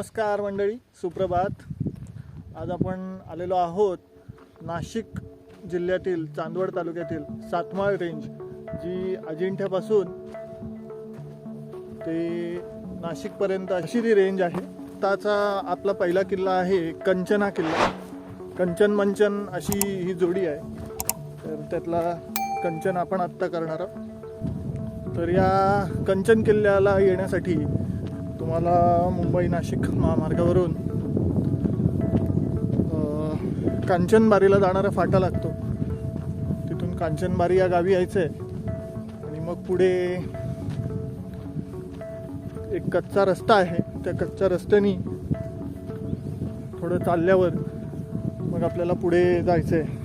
नमस्कार मंडळी सुप्रभात. आज आपण आलेलो आहोत नाशिक जिल्ह्यातील चांदवड तालुक्यातील सातमाळ रेंज जी अजिंठ्यापासून ते नाशिकपर्यंत अशी ती रेंज आहे. त्याचा आपला पहिला किल्ला आहे कंचना किल्ला. कंचन मंचन अशी ही जोडी आहे. तर त्यातला कंचन आपण आत्ता करणार आहोत. तर या कंचन किल्ल्याला येण्यासाठी तुम्हाला मुंबई नाशिक महामार्गावरून कांचनबारीला जाणारा फाटा लागतो. तिथून कांचनबारी या गावी यायचं आहे आणि मग पुढे एक कच्चा रस्ता आहे. त्या कच्च्या रस्त्यानी थोडं चालल्यावर मग आपल्याला पुढे जायचं आहे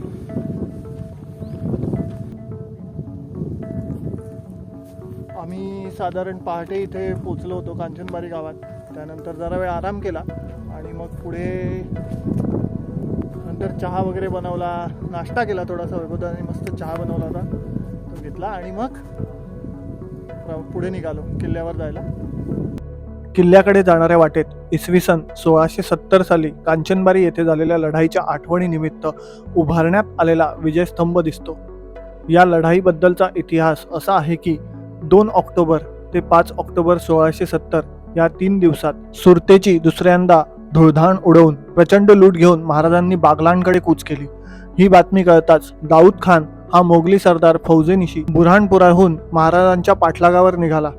आम्ही साधारण पहाटे इथे पोचलो होतो कांचनबारी गावात. त्यानंतर जरा वेळ आराम केला आणि मग पुढे नंतर चहा वगैरे बनवला नाश्ता केला थोडासा वैभवदाने मस्त चहा बनवला होता. तो घेतला आणि मग पुढे निघालो किल्ल्यावर जायला. किल्ल्याकडे जाणाऱ्या वाटेत इसवी सन सोळाशे सत्तर साली कांचनबारी येथे झालेल्या लढाईच्या आठवणीनिमित्त उभारण्यात आलेला विजयस्तंभ दिसतो. या लढाईबद्दलचा इतिहास असा आहे की दोन ऑक्टोबर ते पाच ऑक्टोबर सोळाशे सत्तर या तीन दिवसात सुरतेची दुसऱ्यांदा धुळधाण उडवून प्रचंड लूट घेऊन महाराजांनी बागलांकडे कूच केली. ही बातमी कळताच दाऊद खान हा मोगली सरदार फौजेनिशी बुरहानपुराहून महाराजांच्या पाठलागावर निघाला.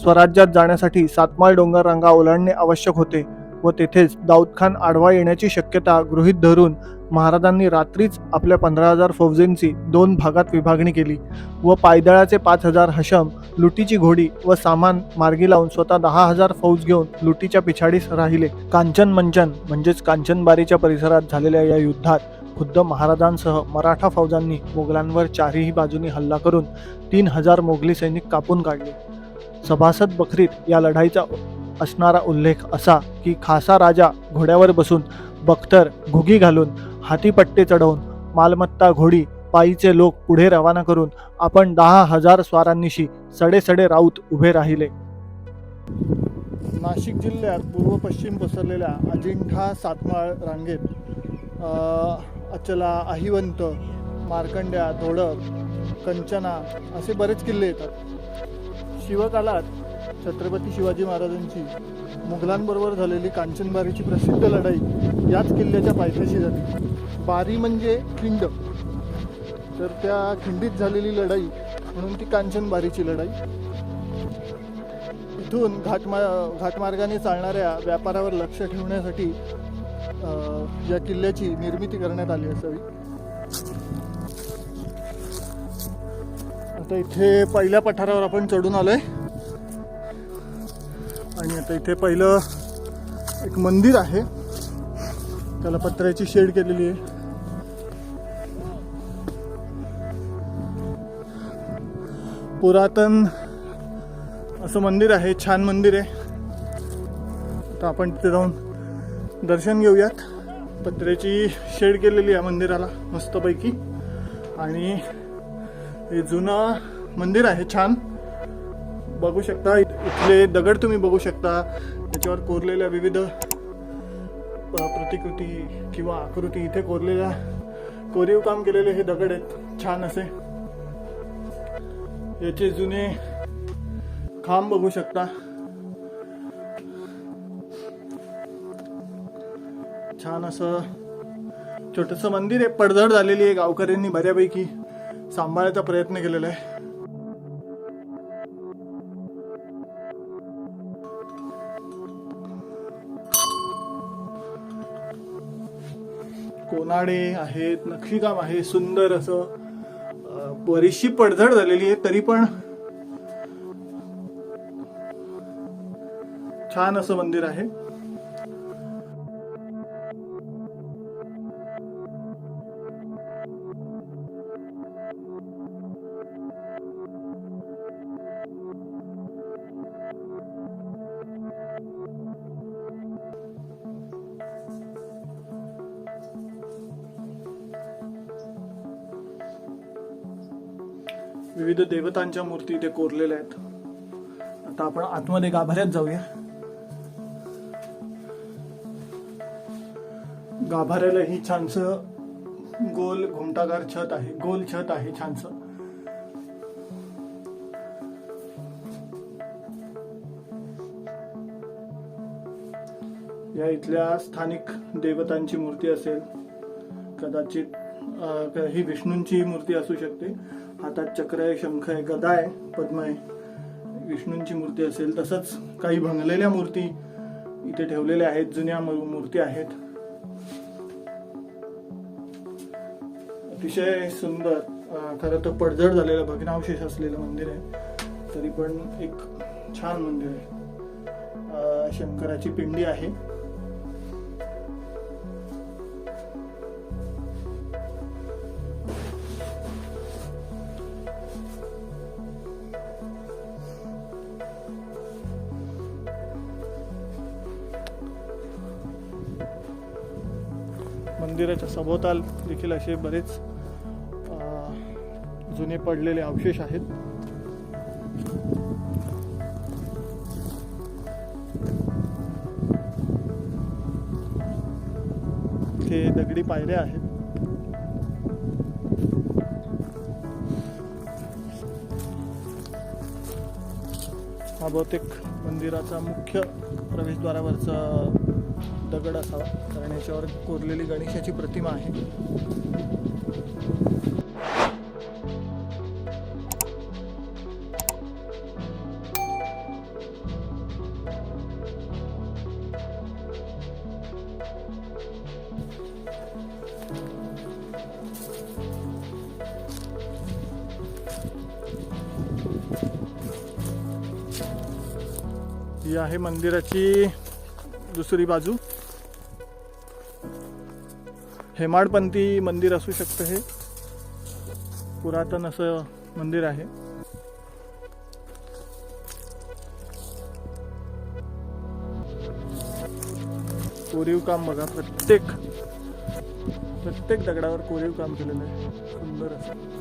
स्वराज्यात जाण्यासाठी सातमाळ डोंगर रांगा ओलांडणे आवश्यक होते. व तेथेच दाऊद खान आडवा येण्याची शक्यता गृहीत धरून महाराजांनी रात्रीच आपल्या पंधरा हजार फौजेंची दोन भागात विभागणी केली व पायदळाचे पाच हजार हशम लुटीची घोडी व सामान मार्गी लावून स्वतः दहा हजार फौज घेऊन लुटीच्या पिछाडीस राहिले. कांचन मंचन म्हणजेच कांचनबारीच्या परिसरात झालेल्या या युद्धात खुद्द महाराजांसह मराठा फौजांनी मोगलांवर चारही बाजूनी हल्ला करून तीन हजार मोगली सैनिक कापून काढले. सभासद बखरीत या लढाईचा असणारा उल्लेख असा की खासा राजा घोड्यावर बसून बख्तर घुगी घालून हातीपट्टे चढवून मालमत्ता घोडी पायीचे लोक पुढे रवाना करून आपण दहा हजार स्वारांनीशी सडे सडे राऊत उभे राहिले. नाशिक जिल्ह्यात पूर्व पश्चिम पसरलेल्या अजिंठा सातमाळ रांगेत अचला अहिवंत मार्कंड्या धोडक कंचना असे बरेच किल्ले येतात. शिवकालात छत्रपती शिवाजी महाराजांची मुघलांबरोबर झालेली कांचनबारीची प्रसिद्ध लढाई याच किल्ल्याच्या पायथ्याशी झाली. बारी म्हणजे खिंड. तर त्या खिंडीत झालेली लढाई म्हणून ती कांचनबारीची लढाई. इथून घाटमा घाटमार्गाने चालणाऱ्या व्यापारावर लक्ष ठेवण्यासाठी या किल्ल्याची निर्मिती करण्यात आली असावी. आता इथे पहिल्या पठारावर आपण चढून आलोय. आणि आता इथे पहिलं एक मंदिर आहे. त्याला पत्र्याची शेड केलेली आहे. पुरातन असं मंदिर आहे छान मंदिर आहे. आता आपण तिथे जाऊन दर्शन घेऊयात. पत्र्याची शेड केलेली आहे मंदिराला मस्तपैकी. आणि हे जुनं मंदिर आहे छान. बघू शकता इत- इथले दगड तुम्ही बघू शकता. त्याच्यावर कोरलेल्या विविध प्रतिकृती किंवा आकृती इथे कोरलेल्या कोरीव काम केलेले हे दगड आहेत. छान असे. याचे जुने खांब बघू शकता. छान असं छोटस मंदिर आहे. पडझड झालेली आहे गावकऱ्यांनी बऱ्यापैकी सांभाळायचा प्रयत्न केलेला आहे. सोनाडे आहेत नक्षीकाम आहे सुंदर असं बरीचशी पडझड झालेली आहे तरी पण छान असं मंदिर आहे. विविध देवतांच्या मूर्ती इथे कोरलेल्या आहेत. आता आपण आतमध्ये गाभाऱ्यात जाऊया. गाभाऱ्याला ही छानस गोल घुमटागार छत आहे गोल छत आहे छानस. या इथल्या स्थानिक देवतांची मूर्ती असेल कदाचित ही विष्णूंची मूर्ती असू शकते. हातात चक्र आहे शंख आहे गदा आहे पद्म आहे. विष्णूंची मूर्ती असेल तसंच काही भंगलेल्या मूर्ती इथे ठेवलेल्या आहेत जुन्या मूर्ती आहेत. अतिशय सुंदर खरं तर पडझड झालेलं भग्नावशेष असलेलं मंदिर आहे. तरी पण एक छान मंदिर आहे. शंकराची पिंडी आहे. मंदिराच्या सभोवताल देखील असे बरेच जुने पडलेले अवशेष आहेत. ते दगडी पायऱ्या आहेत. हा बहुतेक मंदिराचा मुख्य प्रवेशद्वारावरचा दगड असावा. कारण याच्यावर कोरलेली गणेशाची प्रतिमा आहे. ही आहे मंदिराची दुसरी बाजू. हेमाडपंथी मंदिर असू शकतं हे. पुरातन असं मंदिर आहे. कोरीव काम बघा प्रत्येक प्रत्येक दगडावर कोरीव काम केलेलं आहे. सुंदर असं.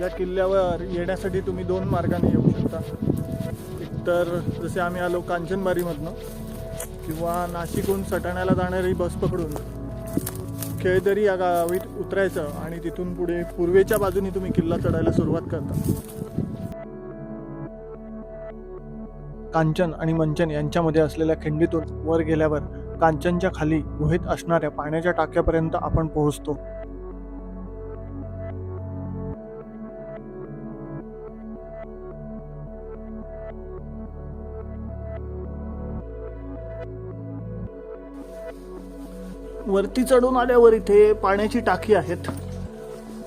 या किल्ल्यावर येण्यासाठी तुम्ही दोन मार्गाने येऊ शकता. एकतर जसे आम्ही आलो कांचनबारीमधनं किंवा नाशिकहून सटाण्याला जाणारी बस पकडून खेळदरी या गावीत उतरायचं आणि तिथून पुढे पूर्वेच्या बाजूने तुम्ही किल्ला चढायला सुरुवात करता. कांचन आणि मंचन यांच्यामध्ये असलेल्या खिंडीतून वर गेल्यावर कांचनच्या खाली गुहेत असणाऱ्या पाण्याच्या टाक्यापर्यंत आपण पोहोचतो. वरती चढून आल्यावर इथे पाण्याची टाकी आहेत.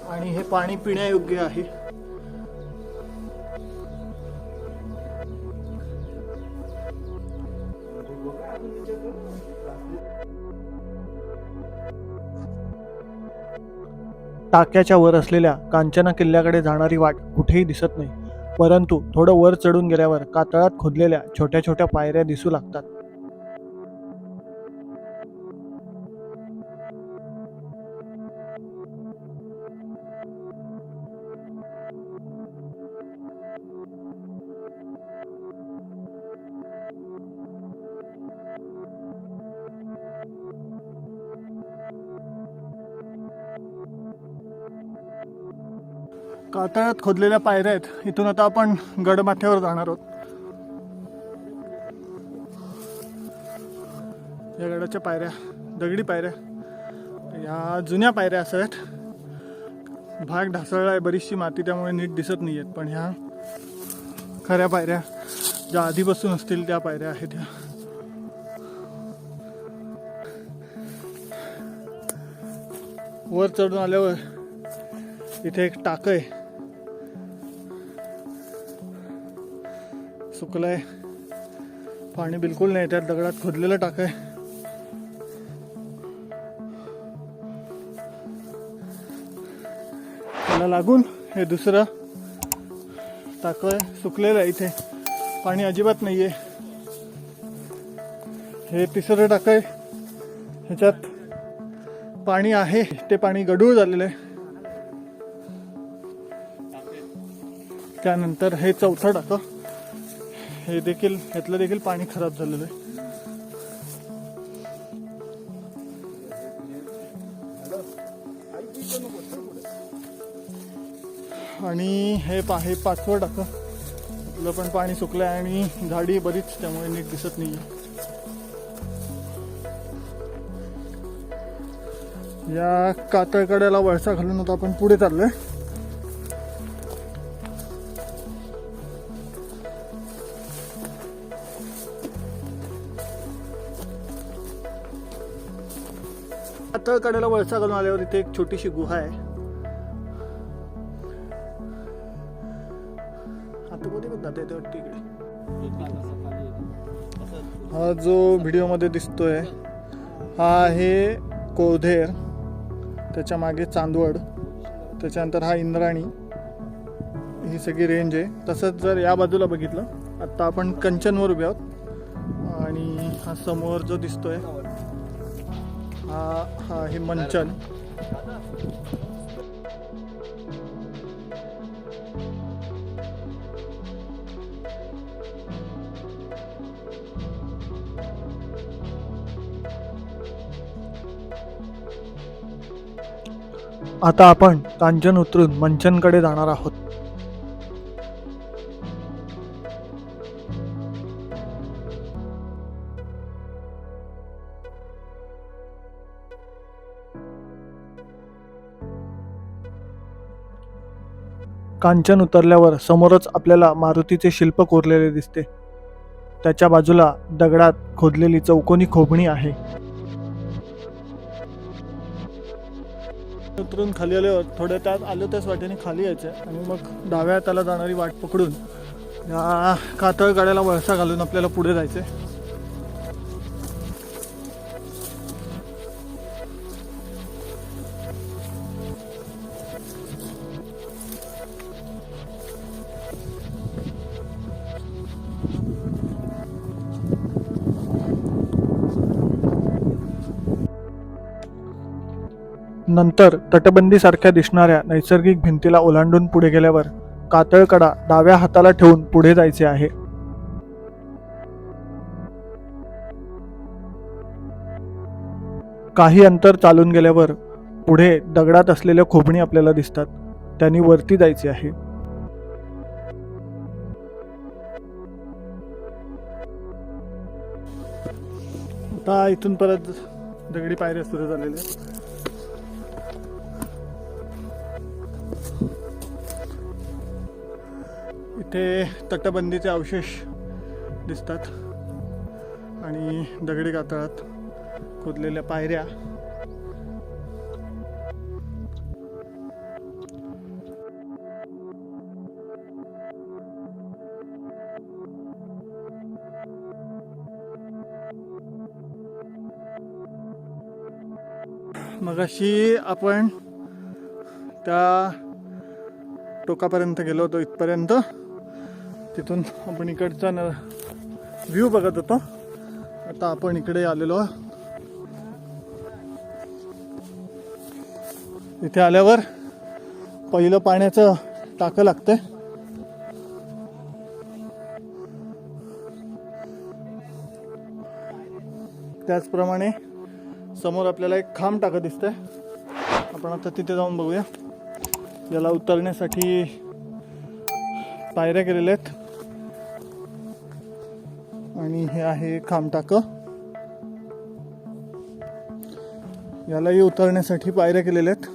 आणि हे पाणी पिण्यायोग्य आहे. टाक्याच्या वर असलेल्या कांचना किल्ल्याकडे जाणारी वाट कुठेही दिसत नाही. परंतु थोडं वर चढून गेल्यावर कातळात खोदलेल्या छोट्या छोट्या पायऱ्या दिसू लागतात. पातळात खोदलेल्या पायऱ्या आहेत. इथून आता आपण गडमाथ्यावर जाणार आहोत. या गडाच्या पायऱ्या दगडी पायऱ्या या जुन्या पायऱ्या असत भाग ढासळला आहे बरीचशी माती त्यामुळे नीट दिसत नाही आहेत पण ह्या खऱ्या पायऱ्या ज्या आधीपासून असतील त्या पायऱ्या आहेत ह्या. वर चढून आल्यावर इथे एक टाक आहे. सुकलंय पाणी बिलकुल नाही त्यात दगडात खोदलेलं टाक आहे. त्याला लागून हे दुसरं टाकं आहे सुकलेलं आहे इथे. पाणी अजिबात नाहीये. हे तिसरं टाकं आहे. ह्याच्यात पाणी आहे ते पाणी गडूळ झालेलं आहे. त्यानंतर हे चौथं टाकं. हे देखील ह्यातलं देखील पाणी खराब झालेलं आहे. आणि हे पा हे पाचवं टाकं. आपलं पण पाणी सुकलं आहे आणि झाडी बरीच त्यामुळे नीट दिसत नाही या कातळकड्याला वळसा घालून आता आपण पुढे चाललोय. कातळकड्याला वळसा घालून आल्यावर इथे एक छोटीशी गुहा आहे. पण इकडे. हा जो व्हिडिओमध्ये दिसतोय हा आहे कोधेर त्याच्यामागे चांदवड त्याच्यानंतर हा इंद्राणी ही सगळी रेंज आहे. तसंच जर या बाजूला बघितलं आत्ता आपण कंचनवर उभे आहोत. आणि हा समोर जो दिसतोय हा हा हे मंचन. आता आपण कांचन उतरून मंचनकडे जाणार आहोत. कांचन उतरल्यावर समोरच आपल्याला मारुतीचे शिल्प कोरलेले दिसते. त्याच्या बाजूला दगडात खोदलेली चौकोनी खोबणी आहे. उतरून खाली आल्यावर थोड्या त्यात आलो त्याच वाटेने खाली यायचं आणि मग डाव्या हाताला जाणारी वाट पकडून या कातळ गाड्याला वळसा घालून आपल्याला पुढे जायचंय. नंतर तटबंदीसारख्या दिसणाऱ्या नैसर्गिक भिंतीला ओलांडून पुढे गेल्यावर कातळकडा डाव्या हाताला ठेवून पुढे जायचे आहे. काही अंतर चालून गेल्यावर पुढे दगडात असलेल्या खोबणी आपल्याला दिसतात. त्यांनी वरती जायचे आहे. आता इथून परत दगडी पायऱ्या सुरू झालेल्या इथे तटबंदीचे अवशेष दिसतात. आणि दगडी कातळात खोदलेल्या पायऱ्या. मगाशी आपण त्या टोकापर्यंत गेलो होतो इथपर्यंत. तिथून आपण इकडचा न व्ह्यू बघत होतो. आता आपण इकडे आलेलो. आहोत. इथे आल्यावर पहिलं पाण्याचं टाकं लागतंय. त्याचप्रमाणे समोर आपल्याला एक खांब टाकं दिसतंय. आपण आता तिथे जाऊन बघूया. याला उतरण्यासाठी पायऱ्या केलेल्या आहेत. आणि हे आहे खांब टाकं यालाही उतरण्यासाठी पायऱ्या केलेल्या आहेत.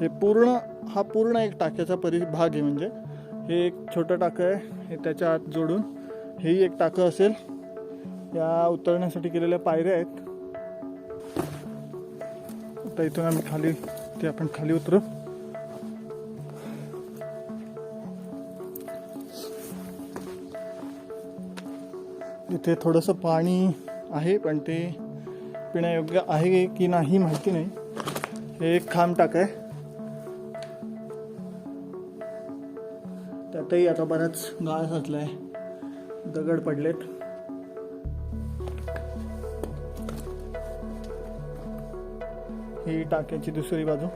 हे पूर्ण हा पूर्ण एक टाक्याचा परि भाग आहे म्हणजे. हे एक छोटं टाकं आहे हे त्याच्या आत जोडून. हेही एक टाकं असेल. या उतरण्यासाठी केलेल्या पायऱ्या आहेत. आता इथून आम्ही खाली ते आपण खाली उतरू. इथे थोडंसं पाणी आहे पण ते पिण्यायोग्य आहे की नाही माहिती नाही. हे एक खांब टाक आहे. त्यातही आता बराच गाळ साचलाय दगड पडलेत. ही टाक्याची दुसरी बाजू.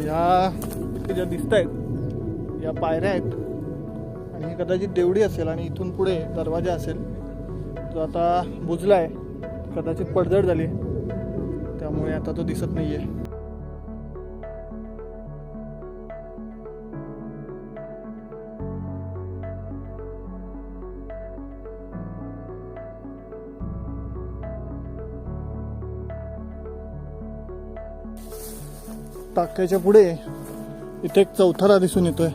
या ज्या दिसत आहेत या पायऱ्या आहेत आणि ही कदाचित देवडी असेल आणि इथून पुढे दरवाजा असेल तो आता बुजलाय कदाचित पडझड झाली त्यामुळे आता तो दिसत नाहीये. टाक्याच्या पुढे इथे एक चौथारा दिसून येतोय.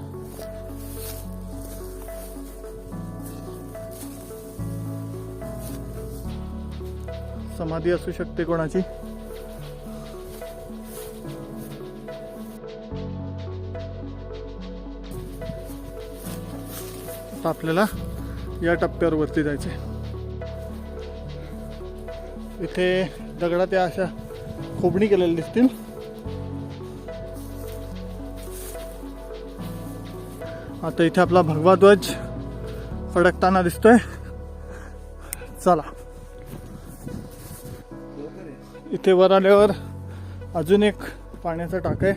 समाधी असू शकते कोणाची? आता आपल्याला या टप्प्यावर वरती जायचे इथे दगडात त्या अशा खोबणी केलेल्या दिसतील. आता इथे आपला भगवा ध्वज फडकताना दिसतोय. चला. इथे वर आल्यावर अजून एक पाण्याचा टाक आहे.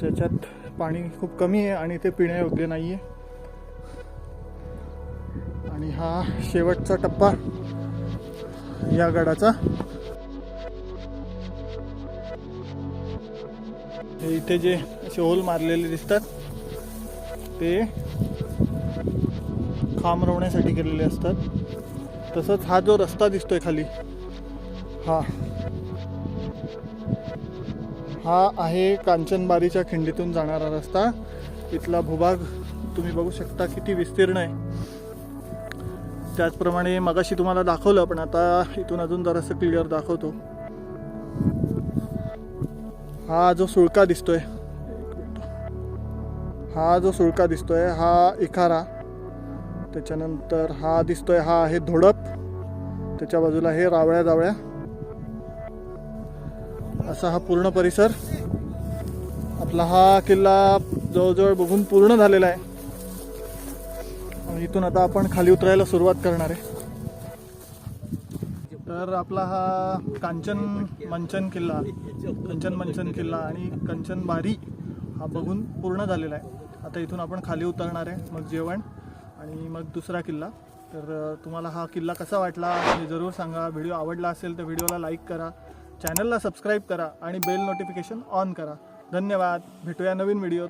त्याच्यात पाणी खूप कमी आहे आणि ते पिण्यायोग्य नाही आहे आणि हा शेवटचा टप्पा या गडाचा. हे इथे जे असे होल मारलेले दिसतात ते खांब रोवण्यासाठी केलेले असतात. तसंच हा जो रस्ता दिसतोय खाली हा हा आहे कांचनबारीच्या खिंडीतून जाणारा रस्ता. इथला भूभाग तुम्ही बघू शकता किती विस्तीर्ण आहे. त्याचप्रमाणे मगाशी तुम्हाला दाखवलं पण आता इथून अजून जरासं क्लिअर दाखवतो. हा जो सुळका दिसतोय हा जो सुळका दिसतोय हा इखारा. त्याच्यानंतर हा दिसतोय हा आहे धोडप. त्याच्या बाजूला हे रावळ्या जावळ्या. असा हा पूर्ण परिसर. आपला हा किल्ला जवळजवळ बघून पूर्ण झालेला आहे. आणि इथून आता आपण खाली उतरायला सुरुवात करणार आहे. तर आपला हा कांचन मंचन किल्ला कंचन मंचन किल्ला आणि कंचन बारी हा बघून पूर्ण झालेला आहे. आता इथून आपण खाली उतरणार आहे मग जेवण आणि मग दुसरा किल्ला. तर तुम्हाला हा किल्ला कसा वाटला हे जरूर सांगा. व्हिडिओ आवडला असेल तर व्हिडिओला लाईक करा चॅनलला सबस्क्राईब करा आणि बेल नोटिफिकेशन ऑन करा. धन्यवाद. भेटूया नवीन व्हिडिओत.